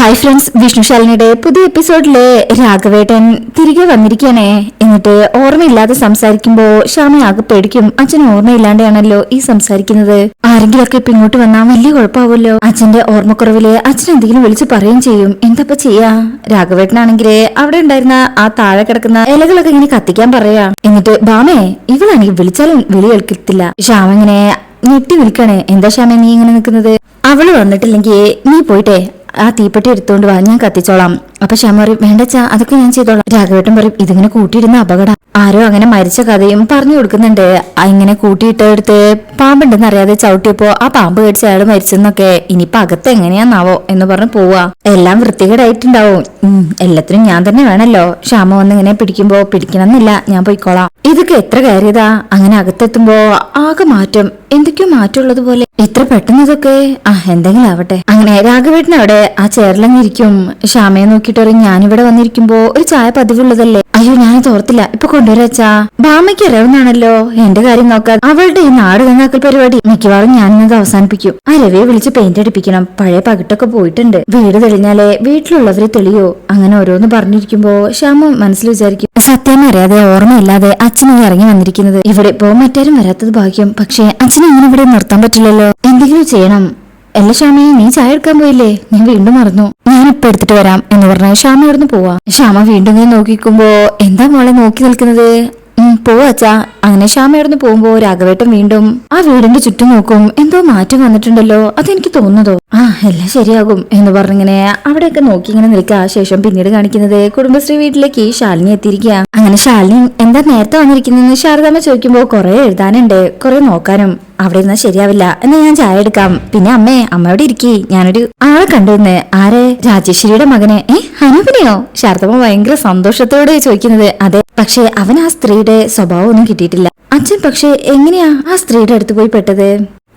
Hi friends വിഷ്ണുശാലിനിയുടെ പുതിയ എപ്പിസോഡിലെ രാഘവേട്ടൻ തിരികെ വന്നിരിക്കണേ എന്നിട്ട് ഓർമ്മയില്ലാതെ സംസാരിക്കുമ്പോ ശ്യാമ ആകെ പേടിക്കും. അച്ഛൻ ഓർമ്മയില്ലാണ്ടാണല്ലോ ഈ സംസാരിക്കുന്നത്. ആരെങ്കിലൊക്കെ ഇപ്പൊ ഇങ്ങോട്ട് വന്നാൽ വലിയ കുഴപ്പമാവുമല്ലോ. അച്ഛന്റെ ഓർമ്മക്കുറവിൽ അച്ഛൻ എന്തെങ്കിലും വിളിച്ചു പറയുകയും ചെയ്യും. എന്താപ്പ ചെയ്യാ? രാഘവേട്ടനാണെങ്കിൽ അവിടെ ഉണ്ടായിരുന്ന ആ താഴെ കിടക്കുന്ന ഇലകളൊക്കെ ഇങ്ങനെ കത്തിക്കാൻ പറയാ. എന്നിട്ട് ബാമേ ഇവളാണെങ്കിൽ വിളിച്ചാലും വിളി കേൾക്കത്തില്ല. ശ്യാമ ഇങ്ങനെ ഞെട്ടി വിളിക്കണേ. എന്താ ശ്യാമ നീ ഇങ്ങനെ നിൽക്കുന്നത്? അവൾ വന്നിട്ടില്ലെങ്കിൽ നീ പോയിട്ടെ ആ തീപ്പെട്ടി എടുത്തുകൊണ്ട് വാ ഞാൻ കത്തിച്ചോളാം. അപ്പൊ ശ്യാമ പറയും വേണ്ടച്ചാ അതൊക്കെ ഞാൻ ചെയ്തോളാം. രാഘവേട്ടൻ പറയും ഇതിങ്ങനെ കൂട്ടിയിടുന്ന അപകടം. ആരോ അങ്ങനെ മരിച്ച കഥയും പറഞ്ഞു കൊടുക്കുന്നുണ്ട്. ഇങ്ങനെ കൂട്ടിയിട്ടെടുത്ത് പാമ്പുണ്ടെന്ന് അറിയാതെ ചവിട്ടിയപ്പോ ആ പാമ്പ് കടിച്ച് അയാൾ മരിച്ചെന്നൊക്കെ ഇനിയിപ്പൊ അകത്ത് എങ്ങനെയാന്നാവോ എന്ന് പറഞ്ഞ് പോവാ. എല്ലാം വൃത്തികേടായിട്ടുണ്ടാവും. എല്ലാത്തിനും ഞാൻ തന്നെ വേണല്ലോ. ശ്യാമ വന്ന് ഇങ്ങനെ പിടിക്കുമ്പോ പിടിക്കണമെന്നില്ല ഞാൻ പോയിക്കോളാം. ഇതൊക്കെ എത്ര കയറിയതാ അങ്ങനെ അകത്തെത്തുമ്പോ ആകെ മാറ്റം. എന്തൊക്കെയോ മാറ്റമുള്ളത് പോലെ. ഇത്ര പെട്ടെന്ന് ഇതൊക്കെ ആ എന്തെങ്കിലും ആവട്ടെ. അങ്ങനെ രാഘവേട്ടൻ അവിടെ ആ ചേരലങ്ങിരിക്കും ശ്യാമയെ നോക്കിയിട്ട് പറയും ഞാനിവിടെ വന്നിരിക്കുമ്പോ ഒരു ചായ പതിവുള്ളതല്ലേ? അയ്യോ ഞാൻ തോർത്തില്ല ഇപ്പൊ കൊണ്ടുവരാച്ചാ ബാമയ്ക്ക് അറിയാവുന്നാണല്ലോ എന്റെ കാര്യം നോക്കാൻ അവളുടെ ഈ നാട് നന്നാക്കൽ പരിപാടി മിക്കവാറും ഞാനിന്നത് അവസാനിപ്പിക്കും. ആ രവിയെ വിളിച്ച് പെയിന്റ് അടിപ്പിക്കണം. പഴയ പകിട്ടൊക്കെ പോയിട്ടുണ്ട്. വീട് തെളിഞ്ഞാലേ വീട്ടിലുള്ളവരെ തെളിയോ? അങ്ങനെ ഓരോന്ന് പറഞ്ഞിരിക്കുമ്പോ ശ്യാമ മനസ്സിൽ വിചാരിക്കും സത്യം അറിയാതെ ഓർമ്മയില്ലാതെ അച്ഛൻ ഈ ഇറങ്ങി വന്നിരിക്കുന്നത്. ഇവിടെ ഇപ്പോ മറ്റാരും വരാത്തത് ഭാഗ്യം. പക്ഷേ അച്ഛനെ ഇങ്ങനെ ഇവിടെ നിർത്താൻ പറ്റില്ലല്ലോ. എന്തെങ്കിലും ചെയ്യണം. എല്ലാ ശ്യാമേ നീ ചായ എടുക്കാൻ പോയില്ലേ? ഞാൻ വീണ്ടും മറന്നു. ഞാൻ ഇപ്പൊ എടുത്തിട്ട് വരാം എന്ന് പറഞ്ഞ ശ്യാമ അവിടുന്ന് പോവാ. ശ്യാമ വീണ്ടും ഇങ്ങനെ നോക്കിക്കുമ്പോ എന്താ മോളെ നോക്കി നിൽക്കുന്നത്? പോവാച്ചാ പോവാ അച്ഛാ. അങ്ങനെ ശ്യാമ അവിടുന്ന് പോകുമ്പോ രാഘവേട്ടൻ വീണ്ടും ആ വീടിന്റെ ചുറ്റും നോക്കും. എന്തോ മാറ്റം വന്നിട്ടുണ്ടല്ലോ. അതെനിക്ക് തോന്നുന്നതോ? ആ എല്ലാം ശരിയാകും എന്ന് പറഞ്ഞിങ്ങനെ അവിടെയൊക്കെ നോക്കി ഇങ്ങനെ നിൽക്കുക ശേഷം പിന്നീട് കാണിക്കുന്നത് കുടുംബശ്രീ വീട്ടിലേക്ക് ശാലിനി എത്തിയിരിക്കുക അങ്ങനെ ശാലിനി എന്താ നേരത്തെ വന്നിരിക്കുന്നതെന്ന് ശാരദാമ്മ ചോദിക്കുമ്പോൾ കുറെ എഴുതാനുണ്ട് കുറെ നോക്കാനും. അവിടെ ഇരുന്നാൽ ശരിയാവില്ല. എന്നാ ഞാൻ ചായ എടുക്കാം. പിന്നെ അമ്മേ അമ്മയോട് ഇരിക്കി? ഞാനൊരു ആളെ കണ്ടുവന്ന്. ആരെ? രാജേശ്വരിയുടെ മകനെ. ഏ അനൂപിനെയോ ശാരദമ്മ ഭയങ്കര സന്തോഷത്തോടെ ചോദിക്കുന്നത്. അതെ പക്ഷെ അവൻ ആ സ്ത്രീയുടെ സ്വഭാവം ഒന്നും കിട്ടിയിട്ടില്ല. അച്ഛൻ പക്ഷേ എങ്ങനെയാ ആ സ്ത്രീയുടെ അടുത്ത് പോയി പെട്ടത്?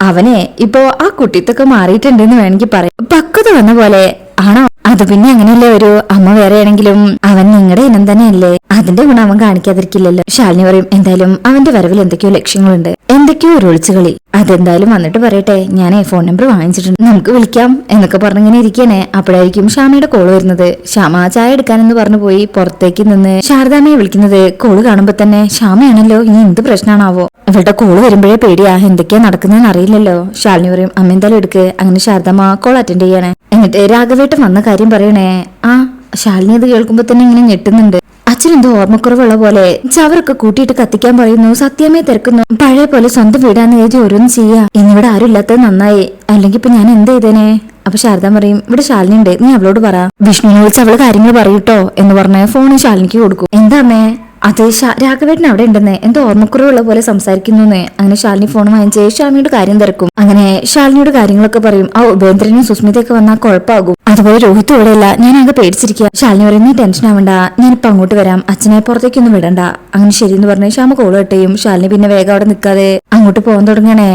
അവനെ ഇപ്പോ ആ കുട്ടിത്തൊക്കെ മാറിയിട്ടുണ്ടെന്ന് വേണമെങ്കിൽ പറയാം. പക്വത വന്ന പോലെ ആണോ അത് പിന്നെ അങ്ങനെയല്ലേ ഒരു അമ്മ വേറെ ആണെങ്കിലും അവൻ നിങ്ങളുടെ ഇനം തന്നെയല്ലേ? അതിന്റെ ഗുണം അവൻ കാണിക്കാതിരിക്കില്ലല്ലോ. ശാലിനി പറയും എന്തായാലും അവന്റെ വരവിൽ എന്തൊക്കെയോ ലക്ഷ്യങ്ങളുണ്ട്. എന്തൊക്കെയോ ഒരു ഒളിച്ചുകളി. അതെന്തായാലും വന്നിട്ട് പറയട്ടെ. ഞാൻ ഫോൺ നമ്പർ വാങ്ങിച്ചിട്ടുണ്ട്. നമുക്ക് വിളിക്കാം. എന്നൊക്കെ പറഞ്ഞിങ്ങനെ ഇരിക്കണേ അപ്പോഴായിരിക്കും ശ്യാമയുടെ കോൾ വരുന്നത്. ശ്യാമ ചായ എടുക്കാനെന്ന് പറഞ്ഞു പോയി. പുറത്തേക്ക് നിന്ന് ശാരദാമ്മയെ വിളിക്കുന്നത് കോൾ കാണുമ്പോ തന്നെ ശ്യാമയാണല്ലോ. ഇനി എന്ത് പ്രശ്നമാണാവോ ഇവളുടെ കോൾ വരുമ്പോഴേ പേടിയാ. എന്തൊക്കെയാ നടക്കുന്നതെന്ന് അറിയില്ലല്ലോ. ശാലിനി പറയും അമ്മ എന്തായാലും എടുക്ക്. അങ്ങനെ ശാരദാമ്മ കോൾ അറ്റൻഡ് ചെയ്യണേ. എന്നിട്ട് രാഘവേട്ടൻ വന്ന കാര്യം പറയണേ. ആ ശാലിനി അത് കേൾക്കുമ്പോ തന്നെ ഇങ്ങനെ ഞെട്ടുന്നുണ്ട്. അച്ഛനെന്തോ ഓർമ്മക്കുറവുള്ള പോലെ ചവറൊക്കെ കൂട്ടിയിട്ട് കത്തിക്കാൻ പറയുന്നു സത്യമേ തിരക്കുന്നു. പഴയ പോലെ സ്വന്തം വീടാന്ന് കരുതി ഓരോന്നും ചെയ്യാ. ഇന്നിവിടെ ആരും ഇല്ലാത്തത് നന്നായി. അല്ലെങ്കിൽ ഇപ്പൊ ഞാൻ എന്ത് ചെയ്തേനെ? അപ്പൊ ശാരദ പറയും ഇവിടെ ശാലിനി ഉണ്ട് നീ അവളോട് പറ. വിഷ്ണുവിനെ വിളിച്ച് അവൾ കാര്യങ്ങൾ പറയൂട്ടോ എന്ന് പറഞ്ഞ് ഫോൺ ശാലിനിക്ക് കൊടുക്കും. എന്താ അമ്മേ? അതെ രാഘവേട്ടൻ അവിടെ ഉണ്ടെന്ന്. എന്തോ ഓർമ്മക്കുറവുള്ള പോലെ സംസാരിക്കുന്നു അങ്ങനെ ശാലിനി ഫോൺ വാങ്ങിച്ച് ശാലിനിയുടെ കാര്യം തിരക്കും. അങ്ങനെ ശാലിനിയുടെ കാര്യങ്ങളൊക്കെ പറയും. ആ ഉപേന്ദ്രനും സുസ്മിതയൊക്കെ വന്നാൽ കുഴപ്പമാകും അതുപോലെ രോഹിത് ഇവിടെയല്ല ഞാൻ ആകെ പേടിച്ചിരിക്കുക ശാലിനി പറയുന്ന ടെൻഷൻ ആവണ്ട. ഞാനിപ്പോ അങ്ങോട്ട് വരാം. അച്ഛനെ പുറത്തേക്കൊന്നും വിടണ്ട. അങ്ങനെ ശരിയെന്ന് പറഞ്ഞ് ശ്യാമ കോൾ കെട്ടയും ശാലിനി പിന്നെ വേഗം അവിടെ നിൽക്കാതെ അങ്ങോട്ട് പോകാൻ തുടങ്ങണേ.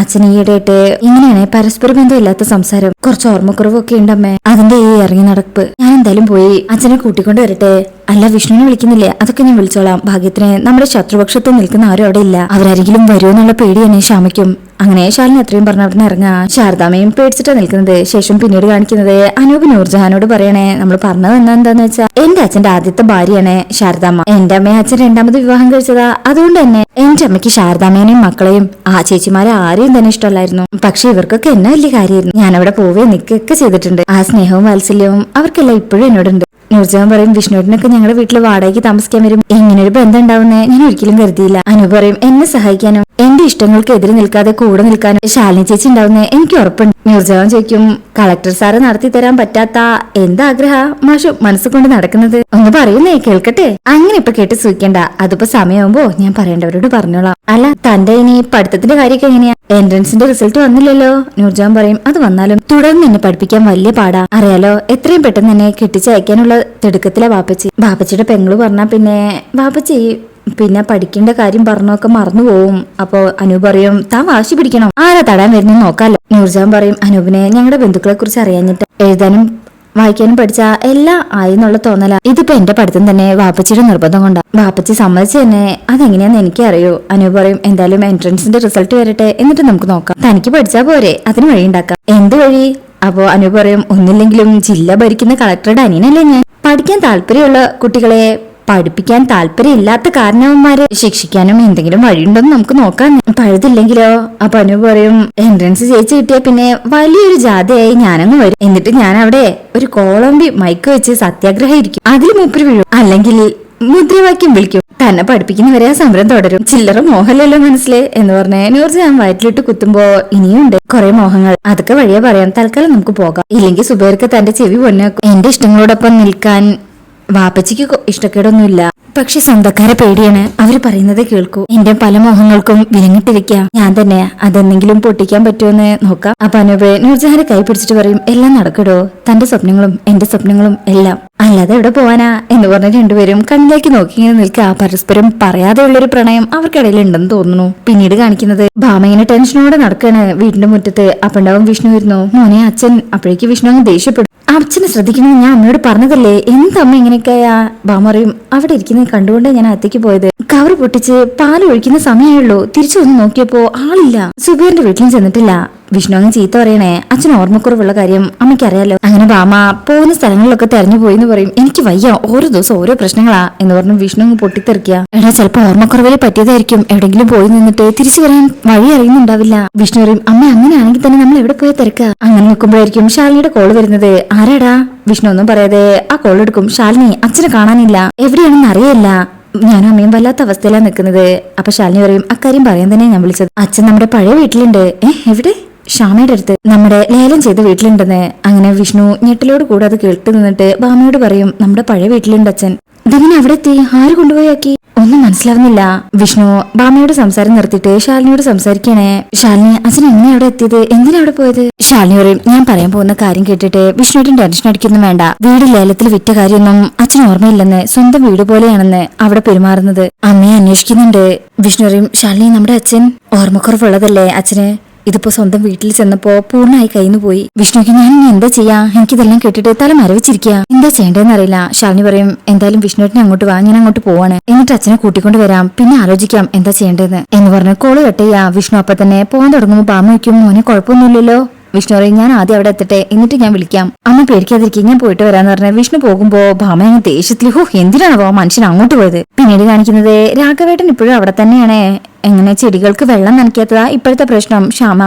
അച്ഛൻ ഈയിടെയായിട്ട് ഇങ്ങനെയാണ് പരസ്പര ബന്ധമില്ലാത്ത സംസാരം. കുറച്ച് ഓർമ്മക്കുറവൊക്കെ ഉണ്ടമ്മേ. അതിന്റെ ഈ ഇറങ്ങി നടപ്പ്. ഞാൻ എന്തായാലും പോയി അച്ഛനെ കൂട്ടിക്കൊണ്ട് വരട്ടെ. അല്ല വിഷ്ണുവിനെ വിളിക്കുന്നില്ലേ? അതൊക്കെ ഞാൻ വിളിച്ചോളാം. ഭാഗ്യത്തിന് നമ്മുടെ ശത്രുപക്ഷത്ത് നിൽക്കുന്ന ആരും അവിടെ ഇല്ല. അവരാരെങ്കിലും വരുമോ എന്നുള്ള പേടി എന്നെ ക്ഷമിക്കും അങ്ങനെ ശാലിന് എത്രയും പറഞ്ഞ അവിടെ ഇറങ്ങാ. ശാരദാമയും പേടിച്ചിട്ടാ നിൽക്കുന്നത്. ശേഷം പിന്നീട് കാണിക്കുന്നത് അനൂപ് നൂർജഹാനോട് പറയണേ. നമ്മൾ പറഞ്ഞത് എന്താ എന്താന്ന് വെച്ചാൽ എന്റെ അച്ഛന്റെ ആദ്യത്തെ ഭാര്യയാണ് ശാരദാമ്മ. എന്റെ അമ്മയെ അച്ഛൻ രണ്ടാമത് വിവാഹം കഴിച്ചതാ. അതുകൊണ്ട് തന്നെ എന്റെ അമ്മയ്ക്ക് ശാരദാമ്മേനെയും മക്കളെയും ആ ചേച്ചിമാരെ ആരെയും തന്നെ ഇഷ്ടമല്ലായിരുന്നു. പക്ഷെ ഇവർക്കൊക്കെ എന്നെ വലിയ കാര്യമായിരുന്നു. ഞാൻ അവിടെ പോവുകയും നിക്കൊക്കെ ചെയ്തിട്ടുണ്ട്. ആ സ്നേഹവും വാത്സല്യവും അവർക്കെല്ലാം ഇപ്പോഴും എന്നോടുണ്ട്. നൂർജാൻ പറയും വിഷ്ണുവിനൊക്കെ ഞങ്ങളുടെ വീട്ടിൽ വാടകയ്ക്ക് താമസിക്കാൻ വരും. എങ്ങനെ ഒരു ബന്ധം ഉണ്ടാവുന്നേ ഞാൻ ഒരിക്കലും കരുതിയില്ല. അനു പറയും എന്നെ സഹായിക്കാനും എന്റെ ഇഷ്ടങ്ങൾക്ക് എതിരെ നിൽക്കാതെ കൂടെ നിൽക്കാനും ശാലിനി ചേച്ചി ഉണ്ടാവുന്നേ എനിക്ക് ഉറപ്പുണ്ട്. നൂർജാൻ ചോദിക്കും കളക്ടർ സാറ് നടത്തി തരാൻ പറ്റാത്ത എന്താഗ്രഹ മാഷു മനസ്സുകൊണ്ട് നടക്കുന്നത്? ഒന്ന് പറയുന്നേ കേൾക്കട്ടെ. അങ്ങനെ ഇപ്പൊ കേട്ട് സൂക്കേണ്ട അതിപ്പോ സമയമാകുമ്പോ ഞാൻ പറയേണ്ടവരോട് പറഞ്ഞോളാം. അല്ല തന്റെ ഇനി പഠിത്തത്തിന്റെ കാര്യമൊക്കെ എങ്ങനെയാ? എൻട്രൻസിന്റെ റിസൾട്ട് വന്നില്ലല്ലോ. നൂർജാൻ പറയും അത് വന്നാലും തുടർന്ന് എന്നെ പഠിപ്പിക്കാൻ വലിയ പാടാ. അറിയാലോ എത്രയും പെട്ടെന്ന് എന്നെ കെട്ടിച്ചയക്കാനുള്ള തിടുക്കത്തിലാ വാപ്പച്ചി. വാപ്പച്ചിയുടെ പെങ്ങൾ പറഞ്ഞാ പിന്നെ ബാപ്പച്ചി പിന്നെ പഠിക്കേണ്ട കാര്യം പറഞ്ഞൊക്കെ മറന്നു പോവും. അപ്പോ അനൂപ് പറയും താൻ വാശി പിടിക്കണം? ആരാ തടാൻ വരുന്നു നോക്കാലോ നൂർജാൻ പറയും അനൂപിനെ ഞങ്ങളുടെ ബന്ധുക്കളെ കുറിച്ച് അറിയാഞ്ഞിട്ട്. എഴുതാനും വായിക്കാനും പഠിച്ച എല്ലാം ആയി എന്നുള്ള തോന്നല. ഇതിപ്പോ എന്റെ പഠിത്തം തന്നെ വാപ്പച്ചിയുടെ നിർബന്ധം കൊണ്ടാ. വാപ്പച്ചി സമ്മതിച്ചു തന്നെ അതെങ്ങനെയാന്ന് എനിക്ക് അനൂപ് പറയും എന്തായാലും എൻട്രൻസിന്റെ റിസൾട്ട് വരട്ടെ എന്നിട്ട് നമുക്ക് നോക്കാം. തനിക്ക് പഠിച്ചാ പോരെ അതിന് വഴി ഉണ്ടാക്കാം. എന്ത് വഴി? അപ്പോ അനു പറയും ഒന്നില്ലെങ്കിലും ജില്ല ഭരിക്കുന്ന കളക്ടറുടെ അനിയനല്ലേ ഞാൻ. പഠിക്കാൻ താല്പര്യമുള്ള കുട്ടികളെ പഠിപ്പിക്കാൻ താല്പര്യമില്ലാത്ത കാരണവന്മാരെ ശിക്ഷിക്കാനും എന്തെങ്കിലും വഴിയുണ്ടോന്ന് നമുക്ക് നോക്കാം. പഴുതില്ലെങ്കിലോ? അപ്പൊ അനു പറയും എൻട്രൻസ് ജയിച്ചു കിട്ടിയ പിന്നെ വലിയൊരു ജാഥയായി ഞാനങ്ങ് വരും. എന്നിട്ട് ഞാൻ അവിടെ ഒരു കോളമ്പി മൈക്ക് വെച്ച് സത്യാഗ്രഹം ഇരിക്കും അതിൽ മൂപ്പര് വീഴും. അല്ലെങ്കിൽ മുദ്രാവാക്യം വിളിക്കും. തന്നെ പഠിപ്പിക്കുന്നവരെ ആ സമരം തുടരും. ചില്ലറ മോഹമല്ലല്ലോ മനസ്സിൽ. എന്ന് പറഞ്ഞ നൂർജ് ഞാൻ വയറ്റിലിട്ട് കുത്തുമ്പോ ഇനിയുണ്ട് കുറെ മോഹങ്ങൾ. അതൊക്കെ വഴിയെ പറയാം. തൽക്കാലം നമുക്ക് പോകാം. ഇല്ലെങ്കിൽ സുബേർക്ക് തന്റെ ചെവി പൊന്നാക്കും. എന്റെ ഇഷ്ടങ്ങളോടൊപ്പം നിൽക്കാൻ വാപ്പച്ചിക്ക് ഇഷ്ടക്കേടൊന്നുമില്ല. പക്ഷെ സ്വന്തക്കാരെ പേടിയാണ്. അവർ പറയുന്നത് കേൾക്കൂ. എന്റെ പല മോഹങ്ങൾക്കും വിലങ്ങിട്ടിരിക്കാം ഞാൻ തന്നെ അതെന്തെങ്കിലും പൊട്ടിക്കാൻ പറ്റുമെന്ന് നോക്കാം. അപ്പൊ അനൂപ് നൂർജഹാനെ കൈ പിടിച്ചിട്ട് പറയും എല്ലാം നടക്കടോ. തന്റെ സ്വപ്നങ്ങളും എന്റെ സ്വപ്നങ്ങളും എല്ലാം. അല്ലാതെ എവിടെ പോവാനാ? എന്ന് പറഞ്ഞ രണ്ടുപേരും കണ്ണിലേക്ക് നോക്കി ഇങ്ങനെ നിൽക്കുക പരസ്പരം പറയാതെയുള്ളൊരു പ്രണയം അവർക്കിടയിൽ ഉണ്ടെന്ന് തോന്നുന്നു. പിന്നീട് കാണിക്കുന്നത് ഭാമ ഇങ്ങനെ ടെൻഷനോടെ നടക്കാണ്. വീടിന്റെ മുറ്റത്ത് അപ്പണ്ടാവും വിഷ്ണു വരുന്നു. മോനെ അച്ഛൻ അപ്പോഴേക്ക് വിഷ്ണു അങ്ങ് അച്ഛനെ ശ്രദ്ധിക്കണമെന്ന് ഞാൻ അമ്മയോട് പറഞ്ഞതല്ലേ? എന്തമ്മ ഇങ്ങനെയൊക്കെയാ ബാമറിയും അവിടെ ഇരിക്കുന്നത് കണ്ടുകൊണ്ടേ ഞാൻ അത്തേക്ക് പോയത്. കവർ പൊട്ടിച്ച് പാൽ ഒഴിക്കുന്ന സമയമുള്ളൂ തിരിച്ചു വന്ന് നോക്കിയപ്പോ ആളില്ല. സുബീറിന്റെ വീട്ടിലും ചെന്നിട്ടില്ല. വിഷ്ണു അങ്ങ് ചീത്ത പറയണേ. അച്ഛൻ ഓർമ്മക്കുറവുള്ള കാര്യം അമ്മയ്ക്കറിയാലോ. അങ്ങനെ ബാമ പോകുന്ന സ്ഥലങ്ങളിലൊക്കെ തെരഞ്ഞു പോയി എന്ന് പറയും. എനിക്ക് വയ്യ. ഓരോ ദിവസം ഓരോ പ്രശ്നങ്ങളാ എന്ന് പറഞ്ഞ് വിഷ്ണു അങ്ങ് പൊട്ടിത്തെറിക്കുക എടാ ചിലപ്പോ ഓർമ്മക്കുറവിൽ പറ്റിയതായിരിക്കും. എവിടെങ്കിലും പോയി നിന്നിട്ട് തിരിച്ചു വരാൻ വഴി അറിയുന്നുണ്ടാവില്ല. വിഷ്ണു പറയും അമ്മ അങ്ങനെയാണെങ്കിൽ തന്നെ നമ്മൾ എവിടെ പോയി തിരക്കുക അങ്ങനെ നിൽക്കുമ്പോഴായിരിക്കും ശാലിനിയുടെ കോൾ വരുന്നത്. ആരാടാ? വിഷ്ണു ഒന്നും പറയാതെ ആ കോൾ എടുക്കും. ശാലിനി അച്ഛനെ കാണാനില്ല. എവിടെയാണെന്ന് അറിയില്ല. ഞാനും അമ്മയും വല്ലാത്ത അവസ്ഥയിലാണ് നിൽക്കുന്നത്. അപ്പൊ ശാലിനി പറയും അക്കാര്യം പറയാൻ തന്നെ ഞാൻ വിളിച്ചത്. അച്ഛൻ നമ്മുടെ പഴയ വീട്ടിലുണ്ട്. ഏഹ് എവിടെ? ഷാമയുടെ അടുത്ത് നമ്മുടെ ലേലം ചെയ്ത വീട്ടിലുണ്ടെന്ന് അങ്ങനെ വിഷ്ണു ഞെട്ടിലോട് കൂടെ അത് കേട്ട് നിന്നിട്ട് ബാമയോട് പറയും നമ്മുടെ പഴയ വീട്ടിലുണ്ട് അച്ഛൻ. ദിവിനെ അവിടെ എത്തി ആര് കൊണ്ടുപോയാക്കി ഒന്നും മനസ്സിലാവുന്നില്ല. വിഷ്ണു ബാമയോട് സംസാരം നിർത്തിയിട്ട് ശാലിനിയോട് സംസാരിക്കണേ ശാലിനി അച്ഛൻ എങ്ങനെ അവിടെ എത്തിയത്? എന്തിനാ അവിടെ പോയത്? ശാലിനി പറയും ഞാൻ പറയാൻ പോകുന്ന കാര്യം കേട്ടിട്ട് വിഷ്ണുവിന്റെ ടെൻഷൻ അടിക്കൊന്നും വേണ്ട. വീട് ലേലത്തിൽ വിറ്റ കാര്യമൊന്നും അച്ഛൻ ഓർമ്മയില്ലെന്ന് സ്വന്തം വീട് പോലെയാണെന്ന് അവിടെ പെരുമാറുന്നത്. അമ്മയെ അന്വേഷിക്കുന്നുണ്ട്. വിഷ്ണു പറയും ശാലിനി നമ്മുടെ അച്ഛൻ ഓർമ്മക്കുറവുള്ളതല്ലേ അച്ഛന്? ഇതിപ്പോ സ്വന്തം വീട്ടിൽ ചെന്നപ്പോ പൂർണമായി കയ്യിന്ന് പോയി. വിഷ്ണുക്ക് ഞാൻ ഇനി എന്താ ചെയ്യാ? എനിക്കിതെല്ലാം കേട്ടിട്ട് തല മരവിച്ചിരിക്കുക എന്താ ചെയ്യേണ്ടതെന്ന് അറിയില്ല. ശാലിനി പറയും എന്തായാലും വിഷ്ണുവിനെ അങ്ങോട്ട് വാ ഞാൻ അങ്ങോട്ട് പോവാണ്. എന്നിട്ട് അച്ഛനെ കൂട്ടിക്കൊണ്ട് വരാം. പിന്നെ ആലോചിക്കാം എന്താ ചെയ്യേണ്ടതെന്ന്. എന്ന് പറഞ്ഞ് കോൾ കെട്ടിയ വിഷ്ണു അപ്പൊ തന്നെ പോകാൻ തുടങ്ങുമ്പോൾ ബാമ വയ്ക്കും മോനെ കുഴപ്പമൊന്നുമില്ലല്ലോ? വിഷ്ണു പറയും ഞാൻ ആദ്യം അവിടെ എത്തട്ടെ എന്നിട്ട് ഞാൻ വിളിക്കാം. അമ്മ പേടിക്കാതിരിക്കും ഞാൻ പോയിട്ട് വരാന്ന് പറഞ്ഞ വിഷ്ണു പോകുമ്പോ ഭാമ അങ്ങ് ദേഷ്യത്തിൽ ഹോ എന്തിനാണോ മനുഷ്യൻ അങ്ങോട്ട് പോയത്? പിന്നീട് കാണിക്കുന്നത് രാഘവേട്ടൻ ഇപ്പോഴും അവിടെ തന്നെയാണ്. എങ്ങനെ ചെടികൾക്ക് വെള്ളം നനയ്ക്കാത്തതാ ഇപ്പോഴത്തെ പ്രശ്നം. ശ്യാമ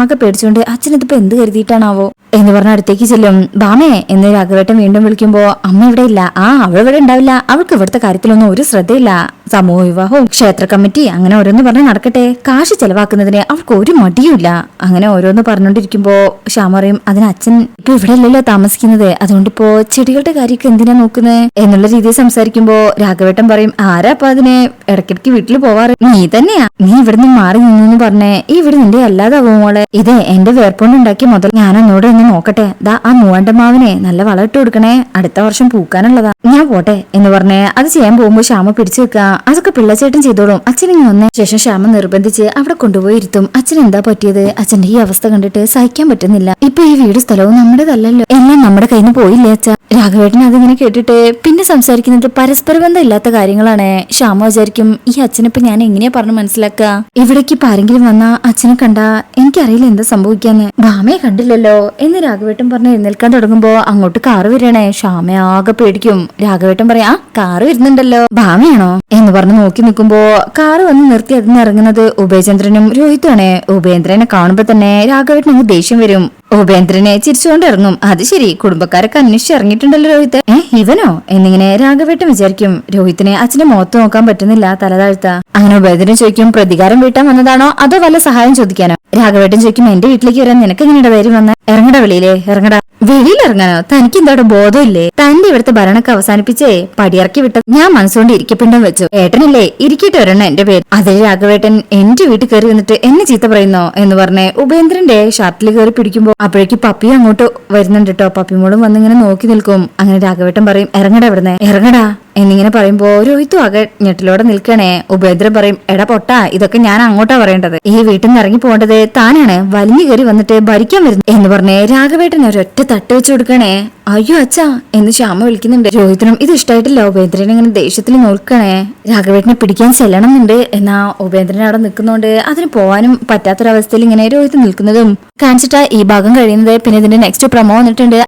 ആകെ പേടിച്ചുകൊണ്ട് അച്ഛൻ ഇതിപ്പോ എന്ത് കരുതിയിട്ടാണാവോ? എന്ന് പറഞ്ഞ അടുത്തേക്ക് ചെല്ലും. ബാമേ എന്ന് രാഘവേട്ടൻ വീണ്ടും വിളിക്കുമ്പോ അമ്മ ഇവിടെ ഇല്ല. ആ അവൾ ഇവിടെ ഉണ്ടാവില്ല. അവൾക്ക് ഇവിടുത്തെ കാര്യത്തിലൊന്നും ഒരു ശ്രദ്ധയില്ല. സമൂഹ വിവാഹവും ക്ഷേത്ര കമ്മിറ്റി അങ്ങനെ ഓരോന്ന് പറഞ്ഞ് നടക്കട്ടെ. കാശ് ചെലവാക്കുന്നതിന് അവൾക്ക് ഒരു മടിയുമില്ല അങ്ങനെ ഓരോന്ന് പറഞ്ഞോണ്ടിരിക്കുമ്പോ ശ്യാമ പറയും അതിന് അച്ഛൻ ഇപ്പൊ ഇവിടെ അല്ലല്ലോ താമസിക്കുന്നത്. അതുകൊണ്ട് ഇപ്പോ ചെടികളുടെ കാര്യമൊക്കെ എന്തിനാ നോക്കുന്നത് എന്നുള്ള രീതിയിൽ സംസാരിക്കുമ്പോ രാഘവേട്ടൻ പറയും ആരാ അപ്പൊ അതിന് ഇടയ്ക്കിടയ്ക്ക് വീട്ടിൽ പോവാറ്? നീ തന്നെയാ. നീ ഇവിടുന്ന് മാറി നിന്നു പറഞ്ഞേ. ഈ ഇവിടെ നിന്റെ അല്ലാതാവോ മോളെ? ഇത് എന്റെ വേർപ്പോണ്ടുണ്ടാക്കിയ മുതൽ ഞാൻ ഒന്നോടെ ഒന്ന് നോക്കട്ടെ. ദാ ആ മൂവണ്ട മാവിനെ നല്ല വളമിട്ട് കൊടുക്കണേ. അടുത്ത വർഷം പൂക്കാനുള്ളതാ. ഞാൻ പോട്ടെ എന്ന് പറഞ്ഞേ അത് ചെയ്യാൻ പോകുമ്പോ ശ്യാമ പിടിച്ചു വെക്കുക അതൊക്കെ പിള്ളച്ചേട്ടൻ ചെയ്തോളും. അച്ഛനിങ്ങനെ വന്നേ. ശേഷം ശ്യാമ നിർബന്ധിച്ച് അവിടെ കൊണ്ടുപോയി ഇരുത്തും. അച്ഛൻ എന്താ പറ്റിയത്? അച്ഛന്റെ ഈ അവസ്ഥ കണ്ടിട്ട് സഹിക്കാൻ പറ്റുന്നില്ല. ഇപ്പൊ ഈ വീട് സ്ഥലവും നമ്മുടേതല്ലല്ലോ. എല്ലാം നമ്മുടെ കയ്യിൽ നിന്ന് പോയില്ലേ അച്ഛ? രാഘവേട്ടൻ അതിങ്ങനെ കേട്ടിട്ട് പിന്നെ സംസാരിക്കുന്നത് പരസ്പര ബന്ധം ഇല്ലാത്ത കാര്യങ്ങളാണ്. ശ്യാമ വിചാരിക്കും ഈ അച്ഛനിപ്പോ ഞാൻ എങ്ങനെയാ പറഞ്ഞു മനസ്സിലാക്കുക ഇവിടേക്ക് ഇപ്പൊ ആരെങ്കിലും വന്നാ അച്ഛനെ കണ്ടാ എനിക്കറിയില്ല എന്താ സംഭവിക്കാന്ന്. ഭാമയെ കണ്ടില്ലല്ലോ. എന്ന് രാഘവേട്ടൻ പറഞ്ഞ് എഴുന്നേൽക്കാൻ തുടങ്ങുമ്പോ അങ്ങോട്ട് കാറ് വരണേ ശ്യാമ ആകെ പേടിക്കും. രാഘവേട്ടൻ പറയാ "ആ, കാറ് വരുന്നുണ്ടല്ലോ. ഭാമയാണോ എന്ന് പറഞ്ഞ് നോക്കി നിൽക്കുമ്പോ കാറ് വന്ന് നിർത്തി അതിന് ഇറങ്ങുന്നത് ഉപേചന്ദ്രനും രോഹിത്തുമാണ് ഉപേന്ദ്രനെ കാണുമ്പോ തന്നെ രാഘവേട്ടൻ അങ്ങ് ദേഷ്യം വരും. ഉപേന്ദ്രനെ ചിരിച്ചുകൊണ്ട് ഇറങ്ങും. അത് ശരി കുടുംബക്കാരൊക്കെ അന്വേഷിച്ച് ഇറങ്ങിയിട്ടുണ്ടല്ലോ രോഹിത് ഏ ഇവനോ? എന്നിങ്ങനെ രാഘവേട്ടൻ വിചാരിക്കും. രോഹിത്തിനെ അച്ഛന്റെ മുഖത്ത് നോക്കാൻ പറ്റുന്നില്ല തലതാഴ്ത്ത അങ്ങനെ ഉപേന്ദ്രൻ ചോദിക്കും പ്രതികാരം വീട്ടാൻ വന്നതാണോ? അതോ വല്ല സഹായം ചോദിക്കാനോ? രാഘവേട്ടൻ ചോദിക്കും എന്റെ വീട്ടിലേക്ക് വരാൻ നിനക്ക് എങ്ങനെ ധൈര്യം വന്ന? ഇറങ്ങട വെളിയിലേ ഇറങ്ങട. വെളിയിൽ ഇറങ്ങാനോ തനിക്ക് എന്താ ബോധമില്ലേ? തന്റെ ഇവിടുത്തെ ഭരണമൊക്കെ അവസാനിപ്പിച്ചേ പടിയിറക്കി വിട്ട ഞാൻ മനസ്സുകൊണ്ട് ഇരിക്കപ്പിണ്ടം വെച്ചു. ഏട്ടനല്ലേ ഇരിക്കട്ടെ ഒരെണ്ണം എന്റെ പേര്. അതേ രാഘവേട്ടൻ എന്റെ വീട്ടിൽ കയറി വന്നിട്ട് എന്നെ ചീത്ത പറയുന്നോ? എന്ന് പറഞ്ഞ് ഉപേന്ദ്രന്റെ ഷർട്ടിൽ കയറി പിടിക്കുമ്പോ അപ്പോഴേക്ക് പപ്പിയും അങ്ങോട്ട് വരുന്നുണ്ട് കേട്ടോ പപ്പിമോളും വന്നിങ്ങനെ നോക്കി നിൽക്കും. അങ്ങനെ രാഘവേട്ടൻ പറയും ഇറങ്ങടാ ഇവിടുന്ന്. ഇറങ്ങടാ? എന്നിങ്ങനെ പറയുമ്പോ രോഹിത്തു അക ഞെട്ടിലോടെ നിൽക്കണേ. ഉപേന്ദ്രൻ പറയും എടാ പൊട്ട ഇതൊക്കെ ഞാൻ അങ്ങോട്ടാ പറയേണ്ടത്. ഈ വീട്ടിൽ നിന്ന് ഇറങ്ങി പോകേണ്ടത് താനാണ്. വലിഞ്ഞു കയറി വന്നിട്ട് ഭരിക്കാൻ വരുന്നു എന്ന് പറഞ്ഞേ രാഘവേട്ടൻ ഒരൊറ്റ തട്ട് വെച്ച് കൊടുക്കണേ. അയ്യോ അച്ഛാ എന്ന് ശ്യാമ വിളിക്കുന്നുണ്ട്. രോഹിത്തിനും ഇത് ഇഷ്ടമായിട്ടില്ല ഉപേന്ദ്രൻ ഇങ്ങനെ ദേഷ്യത്തിൽ നോക്കണേ. രാഘവേട്ടനെ പിടിക്കാൻ ചെല്ലണമെന്നുണ്ട്. എന്നാ ഉപേന്ദ്രൻ അവിടെ നിൽക്കുന്നോണ്ട് അതിന് പോവാനും പറ്റാത്തൊരവസ്ഥയിൽ ഇങ്ങനെ രോഹിത്ത് നിൽക്കുന്നതും. കാണിച്ചിട്ടാ ഈ ഭാഗം കഴിയുന്നത്. പിന്നെ ഇതിന്റെ നെക്സ്റ്റ് പ്രമോ വന്നിട്ടുണ്ട്.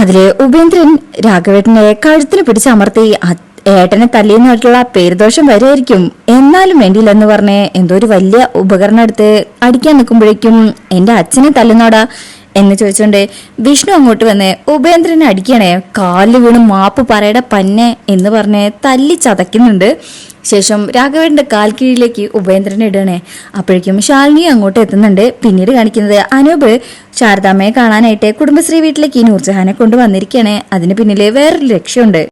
അതിൽ ഉപേന്ദ്രൻ രാഘവേട്ടനെ കഴുത്തിന് പിടിച്ചമർത്തി ഏട്ടനെ തല്ലിയെന്നായിട്ടുള്ള പേരുദോഷം വരെയായിരിക്കും. എന്നാലും വേണ്ടിയില്ലെന്ന് പറഞ്ഞ് എന്തോ ഒരു വലിയ ഉപകരണം എടുത്ത് അടിക്കാൻ നിൽക്കുമ്പോഴേക്കും എന്റെ അച്ഛനെ തല്ലുന്നോടാ. എന്ന് ചോദിച്ചോണ്ട് വിഷ്ണു അങ്ങോട്ട് വന്ന് ഉപേന്ദ്രനെ അടിക്കണേ കാലിൽ വീണ് മാപ്പ് പറയട പന്നെ എന്ന് പറഞ്ഞ് തല്ലി ചതയ്ക്കുന്നുണ്ട്. ശേഷം രാഘവന്റെ കാൽ കീഴിലേക്ക് ഉപേന്ദ്രനെ ഇടണേ അപ്പോഴേക്കും ശാലിനി അങ്ങോട്ട് എത്തുന്നുണ്ട്. പിന്നീട് കാണിക്കുന്നത് അനൂപ് ശാരദാമ്മയെ കാണാനായിട്ട് കുടുംബശ്രീ വീട്ടിലേക്ക് നൂർജഹാനെ കൊണ്ടുവന്നിരിക്കുകയാണ് അതിന് പിന്നിലെ വേറൊരു ലക്ഷ്യമുണ്ട്